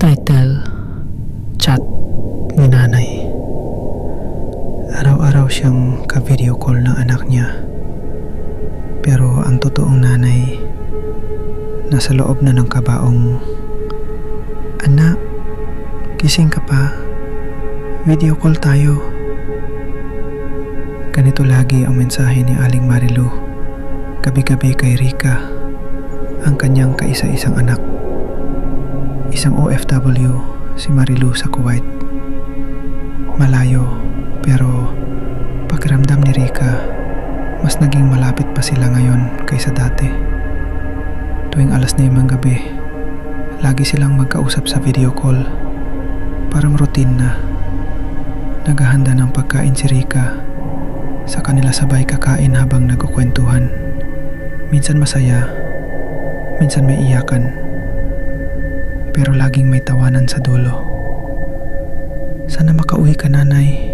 Title Chat ni Nanay Araw-araw siyang ka-video call ng anak niya. Pero ang totoong nanay, nasa loob na ng kabaong, Anak, gising ka pa. Video call tayo. Ganito lagi ang mensahe ni Aling Marilu. Gabi-gabi kay Rika, ang kanyang kaisa-isang anak. Isang OFW, si Marilu sa Kuwait. Malayo, pero pakiramdam ni Rika, mas naging malapit pa sila ngayon kaysa dati. Tuwing alas na ng gabi, lagi silang magkausap sa video call. Parang routine na. Naghahanda ng pagkain si Rika. Sa kanila sabay kakain habang nagkukwentuhan. Minsan masaya, minsan may iyakan. Pero laging may tawanan sa dulo. Sana makauwi ka nanay.